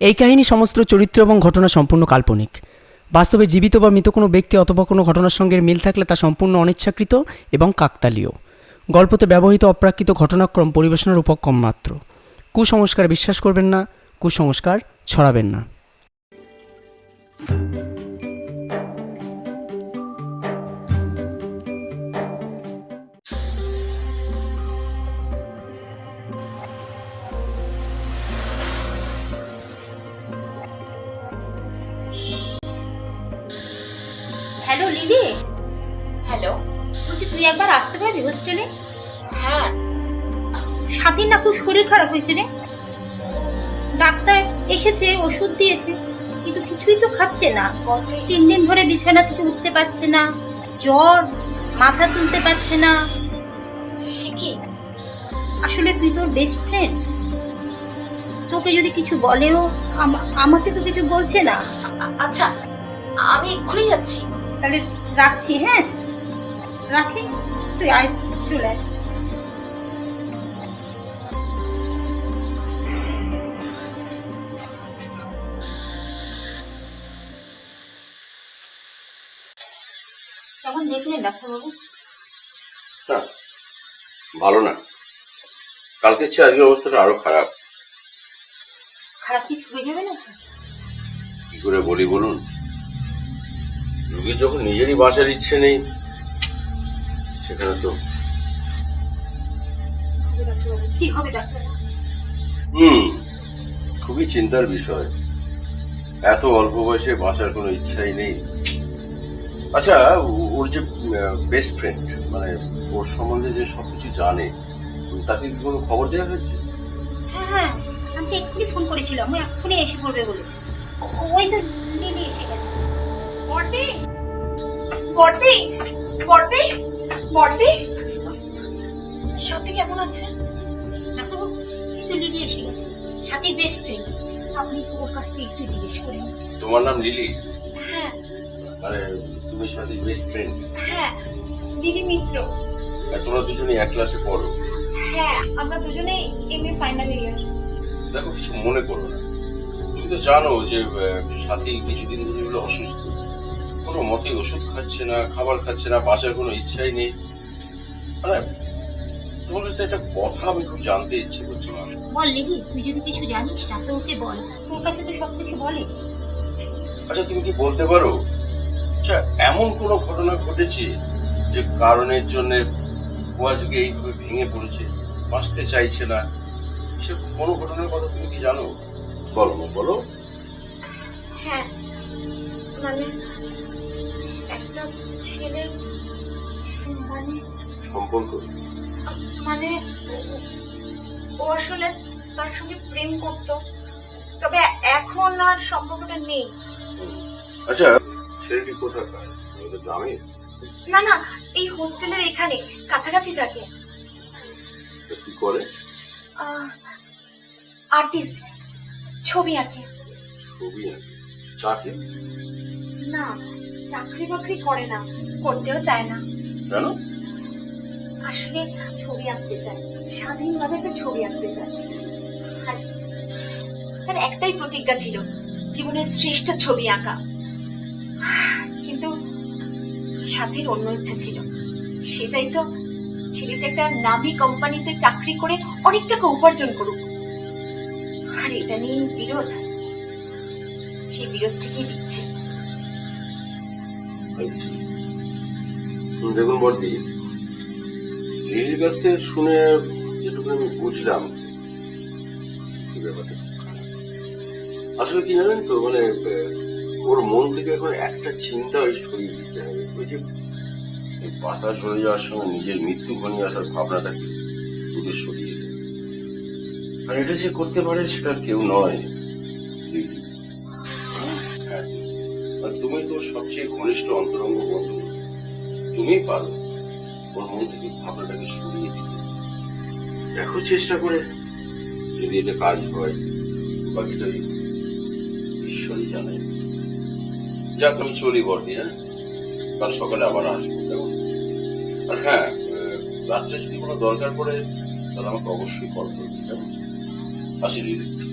এই কাহিনী সমস্ত চরিত্র এবং ঘটনা সম্পূর্ণ কাল্পনিক। বাস্তবে জীবিত বা মৃত কোনো ব্যক্তি অথবা কোনো ঘটনার সঙ্গে মিল থাকলে তা সম্পূর্ণ অনিচ্ছাকৃত এবং কাকতালীয়। গল্পতে ব্যবহৃত অপ্রাকৃত ঘটনাক্রম পরিবেশনার উপক্রম মাত্র। কুসংস্কার বিশ্বাস করবেন না, কুসংস্কার ছড়াবেন না। হ্যালো লিলি হ্যালো বলছি তুই একবার আসতে পারবি হোস্টেলে হ্যাঁ। স্বাধীন না খুব শরীর খারাপ হয়েছে রে। ডাক্তার এসেছে ওষুধ দিয়েছে কিন্তু কিছুই তো খাচ্ছে না। তিন দিন ধরে বিছানা থেকে উঠতে পারছে না জ্বর মাথা তুলতে পারছে না। সে কি? আসলে তুই তোর বেস্ট ফ্রেন্ড তোকে যদি কিছু বলেও আমা- আমাকে তো কিছু বলছে না। আচ্ছা আমি এক্ষুনি যাচ্ছি। তাহলে রাখছি হ্যাঁ? রাখি? তুই আয় চলে আয়। কেমন দেখলেন ডাক্তারবাবু? না ভালো না। কালকের চেয়ে আজকের অবস্থাটা আরও খারাপ। খারাপ কিছু হয়ে যাবে না কি করে বলি বলুন? রুগীর যখন নিজেরই বাঁচার ইচ্ছে নেই সেখানে তো কি হবে হুম খুবই চিন্তার বিষয়। এত অল্প বয়সে বাঁচার কোনো ইচ্ছাই নেই। আচ্ছা ওর যে বেস্ট ফ্রেন্ড মানে ওর সম্বন্ধে যে সবকিছু জানে তাকে কি কোনো খবর দেওয়া হয়েছে? হ্যাঁ হ্যাঁ আমি তো এক্ষুনি ফোন করেছিলাম ও এক্ষুনি এসে পড়বে বলেছে। ওই তো লিলি এসে গেছে। বর্দি? বর্দি? বর্দি? বর্দি? সত্যি কেমন আছে? ডাক্তারবাবু তো লিলি এসে গেছে। সাথে বেস্ট ফ্রেন্ড আপনি ওর কাছ থেকে একটু জিজ্ঞেস করেন তোমার নাম লিলি? হ্যাঁ। মানে তুমি সাথে বেস্ট ফ্রেন্ড হ্যাঁ দিদি মিত্র। তোমরা দুজনে এক ক্লাসে পড়ো? হ্যাঁ আমরা দুজনেই এম এ ফাইনাল ইয়ার দেখো কিছু মনে করো না। তুমি তো জানো যে সাথী কিছুদিন ধরে হলো অসুস্থ। কোনো মতেই ওষুধ খাচ্ছে না খাবার খাচ্ছে না বাঁচার কোনো ইচ্ছাই নেই। মানে তোমার কাছে একটা কথা আমি খুব জানতে ইচ্ছে করছে বল লিলি তুই যদি কিছু জানিস ডাক্তারবাবুকে বল। তোর কাছে তো সবকিছু বলে। আচ্ছা তুমি কি বলতে পারো? আচ্ছা এমন কোনো ঘটনা ঘটেছে যে কারণের জন্য ও আজকে এইভাবে ভেঙে পড়েছে বাঁচতে চাইছে না? সে কোনো ঘটনার কথা তুমি কি জানো? বলো না, বলো। হ্যাঁ মানে ছেলে মানে সম্পর্ক? মানে ও- আসলে তার সঙ্গে প্রেম করত তবে এখন আর সম্পর্কটা নেই। আচ্ছা ছেলেটি কোথাকার গ্রামে? না না এই হোস্টেলের এখানে কাছাকাছি থাকে। কি করে? আর্টিস্ট ছবি আঁকে। ছবি আঁকে। চাকে না। চাকরি বাকরি করে না করতেও চায় না। কেন? আসলে ছবি আঁকতে চায় স্বাধীনভাবে একটা ছবি আঁকতে চায়। আর তার একটাই প্রতিজ্ঞা ছিল জীবনের শ্রেষ্ঠ ছবি আঁকা। কিন্তু সাথীর অন্য ইচ্ছা ছিল। সে চাইতো ছেলেটা একটা নামি কোম্পানিতে চাকরি করে অনেক টাকা উপার্জন করুক। আর এটা নিয়ে বিরোধ। সেই বিরোধ থেকেই বিচ্ছেদ I দেখুন বর্দি লিলির কাছ থেকে শুনে যেটুকু আমি বুঝলাম আসলে কি জানেন তো মানে ওর মন থেকে এখন একটা চিন্তা ওই সরিয়ে দিতে হবে। ওই যে পাতা ঝরে যাওয়ার সঙ্গে নিজের মৃত্যু ঘনিয়ে আসার ভাবনাটাকে দূরে সরিয়ে আর এটা যে করতে পারে সেটা আর কেউ নয়। সবচেয়ে ঘনিষ্ঠ অন্তরঙ্গ বন্ধু। তুমি পারো ওর মন থেকে ভাবনাটাকে সরিয়ে দিতে। দেখো চেষ্টা করে। যদি এটা কাজ হয় বাকিটা ঈশ্বরই জানাই যাক আমি চলি বর্দি হ্যাঁ? কাল সকালে আবার আসব কেমন? আর হ্যাঁ রাত্রে যদি কোনো দরকার পড়ে তাহলে আমাকে অবশ্যই কল করবে কেমন? আসি লিলি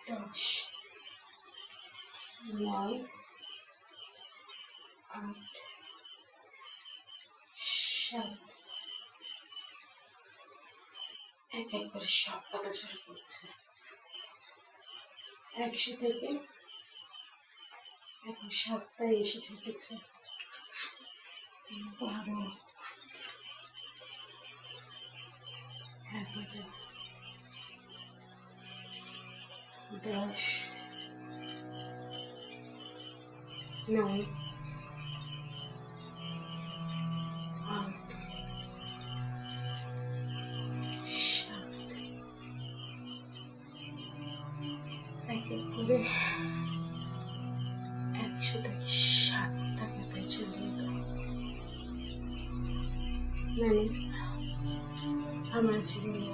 দশ নয় আট সাত এক এক করে সব পাতা ঝরে পড়ছে একশো থেকে এখন সাতটায় এসে ঠেকেছে বারো এগারো দশ নয় আট সাত এক এক করে একশো থেকে সাতটা পাতায় চলে এলো মানে আমার জীবনে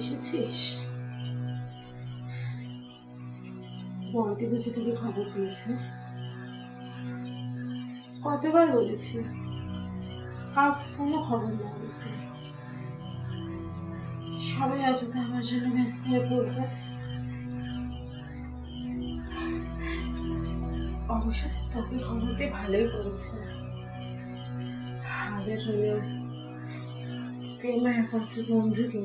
এসেছিস? বলতে বুঝে থেকে খবর পেয়েছে কতবার বলেছি কার কোনো খবর না সবাই অযথা আমার জন্য ব্যস্ত হয়ে পড়বে। অবশ্য তোকে খবরটি ভালোই করেছে। হাজার হলেও আমার একমাত্র বন্ধু কি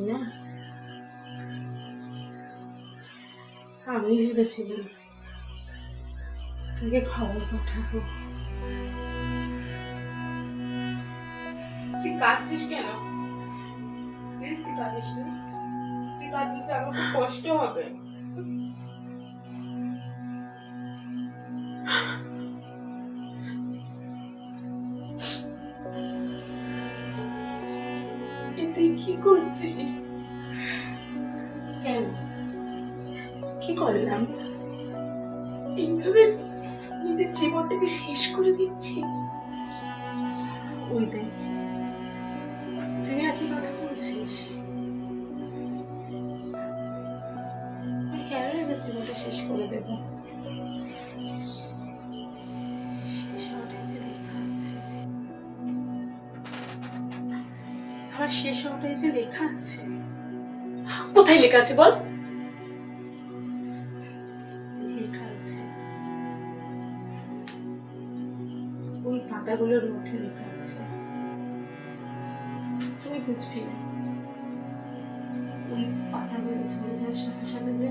আমি ভেবেছিলাম। তোকে খবর পাঠাবো। তুই কাঁদছিস কেন? প্লিজ তুই কাঁদিস না। তুই কাঁদলে আমার খুব কষ্ট হবে। তুই কি করছিস? শেষ করে দেবো। শেষ হওয়াটাই যে লেখা আছে আমার শেষ হওয়াটাই যে লেখা আছে। কোথায় লেখা আছে বল? লেখা আছে। ওই পাতাগুলোর মধ্যে লেখা আছে। তুমি বুঝবি না। ওই পাতাগুলো ঝরে যাওয়ার সাথে সাথে যে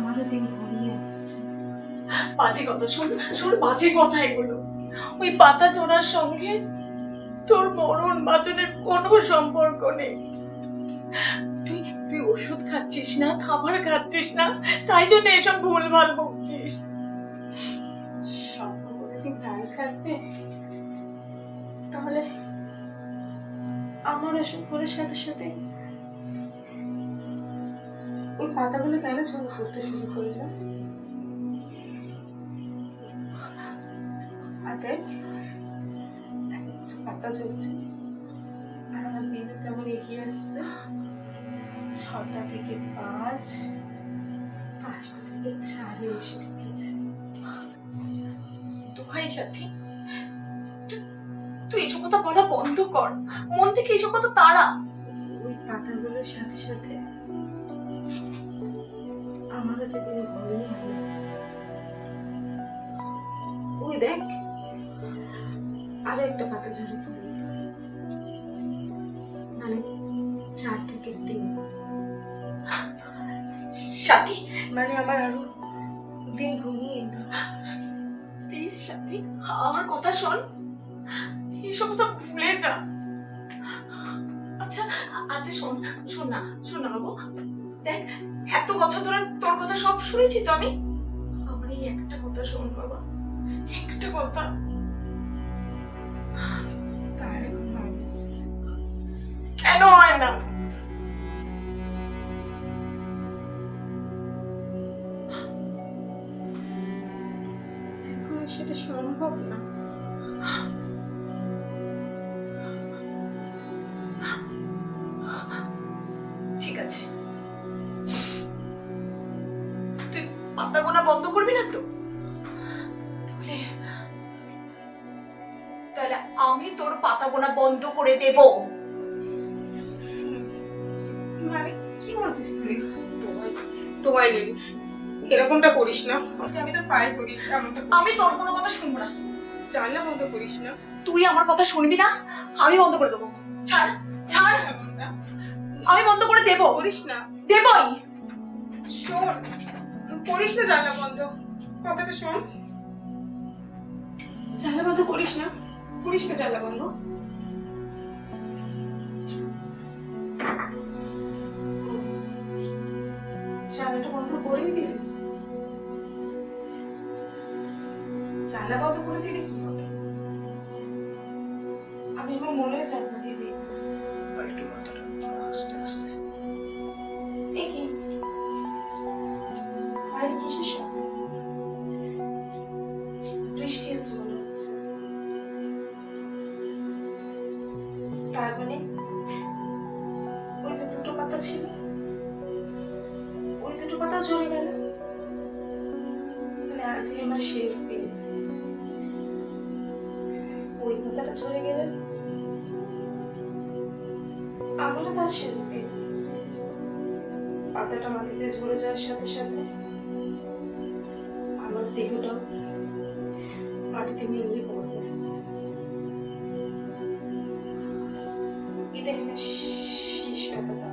আমারও দিন ঘনিয়ে আসছে। বাজে কথা, শোন শোন, বাজে কথা এগুলো। ওই পাতা চড়ার সঙ্গে তোর মরণ বাচনের কোনো সম্পর্ক নেই। তুই তুই ওষুধ খাচ্ছিস না, খাবার খাচ্ছিস না, তাই জন্য এসব ভুলভাল থাকবে। তাহলে আমার অসুখের সাথে সাথে ওই পাতাগুলো কেন ঝরে পড়তে শুরু করল একটা পাতা আর আমার দিন কেমন এগিয়ে আসছে। ছটা থেকে পাঁচ। পাঁচটা থেকে চারে এসে ঠেকেছে দোহাই সাথী তুই- এসব কথা বলা বন্ধ কর। মন থেকে এসব কথা তাড়া। ওই পাতাগুলোর সাথে সাথে আমারও যেদিন ঘরেই হলো ওই দেখ, আরও একটা পাতা ঝরে পড়ল মানে চার থেকে তিন। সাথী মানে আমার আরও দিন ঘুমিয়ে না প্লিজ সাথী, আমার কথা শোন। এইসব কথা ভুলে যা। আচ্ছা আচ্ছা শোন শোন না শোন না বাবু। দেখ এত বছর ধরে তোর কথা সব শুনেছি তো আমি? আমার এই একটা কথা শোন বাবা। একটা কথা পাতা গোনা বন্ধ করবি না তো? তাহলে তাহলে আমি তোর পাতা গোনা বন্ধ করে দেব। মানে কি বলছিস তুই? তোমায় তোমায় এরকমটা করিস না। আমি তো পায়ে করি আমি তোর কোনো কথা শুনব না। জানলা বন্ধ করিস না। তুই আমার কথা শুনবি না? আমি বন্ধ করে দেবো। ছাড় ছাড়। আমি বন্ধ করে দেবো। করিস না। দেবই। শোন করিস না জানলা বন্ধ। কথাটা শোন। জানলা বন্ধ করিস না। করিস না জানলা বন্ধ। জানলাটা বন্ধ করে দিবি। জানলা বন্ধ করে দিলে কি হবে? আমি আমার মনে জানলা দিবি একটু মাথাটা আমার শেষ দিন। ওই পাতাটা চলে গেলে? আমারও তার শেষ দিন। পাতাটা মাটিতে ঝরে যাওয়ার সাথে সাথে আমার দেহটা মাটিতে মিলিয়ে পড়বে। এটা এখানে শীষ পাতা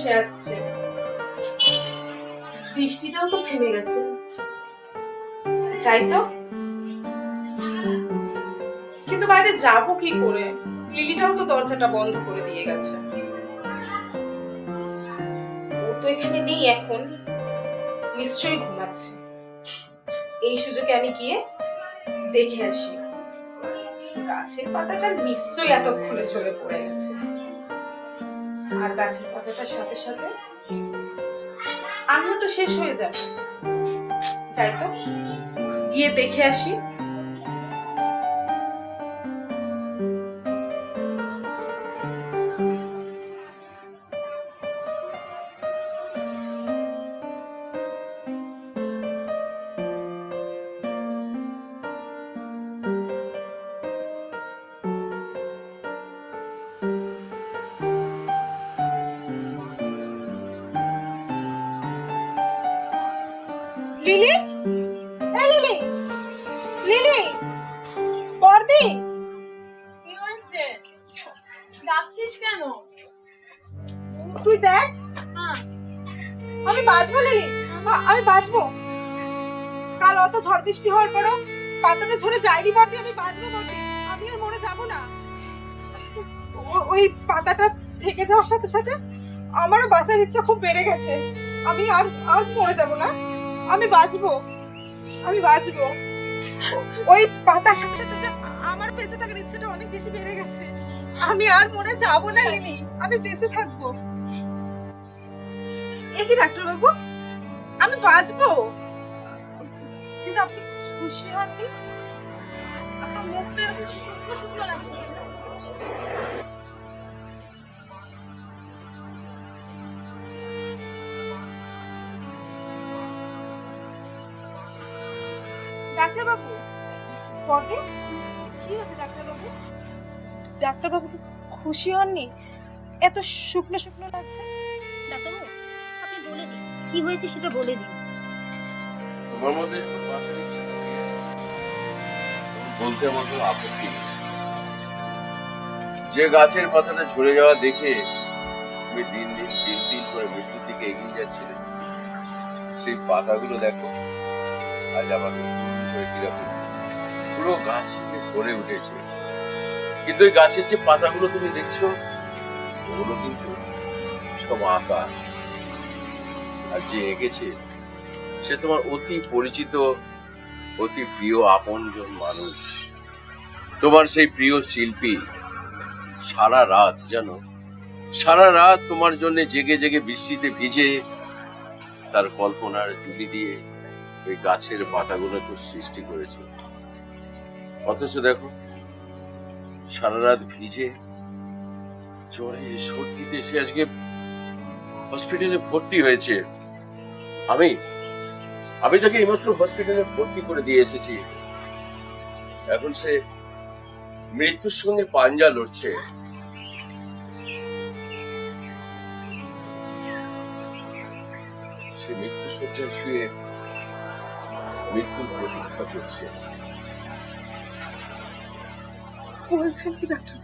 ভেসে আসছে। বৃষ্টিটাও তো থেমে গেছে। যাই তো। কিন্তু বাইরে যাব কি করে? লিলিটাও তো দরজাটা বন্ধ করে দিয়ে গেছে। ও তো এখানে নেই এখন। নিশ্চয়ই ঘুমাচ্ছে। এই সুযোগে আমি গিয়ে দেখে আসি। গাছের পাতাটা নিশ্চয়ই এতক্ষণে ঝরে পড়ে গেছে। আর গাছের পাতাটার সাথে সাথে আমিও তো শেষ হয়ে যাব। যাই তো, গিয়ে দেখে আসি। বর্দি। কি হয়েছে? ডাকছিস কেন? তুই দেখ। আমি বাঁচবো লিলি। আমি বাঁচবো কাল অত ঝড় বৃষ্টি হওয়ার পরও পাতাটা ঝরে যায়নি আমি বাঁচবো আমি আর মরে যাব না। ওই পাতাটা থেকে যাওয়ার সাথে সাথে আমারও বাঁচার ইচ্ছা খুব বেড়ে গেছে। আমি আর আর মরে যাব না। আমি বাঁচবো আমি বাঁচবো ওই পাতার সাথে সাথে আমার বেঁচে থাকার ইচ্ছাটা অনেক বেশি বেড়ে গেছে। আমি আর মরে যাব না আমি বেঁচে থাকব। এ কি ডাক্তার বাবু আমি বাঁচবো? কিন্তু আপনি খুশি হননি? আপনার মুখটা এরকম শুকনো শুকনো লাগছে? ডাক্তারবাবু পটে কি হয়েছে ডাক্তারবাবু? ডাক্তারবাবু খুশি হননি? এত শুকনো শুকনো লাগছে। ডাক্তারবাবু আপনি বলে দিন কি হয়েছে সেটা বলে দিন। তোমার মধ্যে বলতে আমার কোনো আপত্তি যে গাছের পাতাটা ঝরে যাওয়া দেখে তুমি দিন দিন দিন দিন করে মৃত্যুর দিকে এগিয়ে যাচ্ছিলে। সেই পাতাগুলো দেখো আজ করে কীরকম পুরো গাছ ভরে উঠেছে। কিন্তু ওই গাছের যে পাতাগুলো তুমি দেখছ, ওগুলো কিন্তু সব আঁকা আর যে এঁকেছে, সে তোমার অতি পরিচিত, অতি প্রিয় আপনজন মানুষ। তোমার সেই প্রিয় শিল্পী, সারা রাত জানো সারা রাত তোমার জন্য জেগে জেগে বৃষ্টিতে ভিজে তার কল্পনার জুলি দিয়ে ওই গাছের পাতাগুলো তো সৃষ্টি করেছে। অথচ দেখো, সারা রাত ভিজে, জ্বরে, সর্দিতে সে আজকে হসপিটালে ভর্তি হয়েছে। আমি আমি তাকে এইমাত্র হসপিটালে ভর্তি করে দিয়ে এসেছি। এখন সে মৃত্যুর সঙ্গে পাঞ্জা লড়ছে। সে মৃত্যু শয্যায় শুয়ে মৃত্যুর প্রতীক্ষা করছে। বলছেন কি ডাক্তার?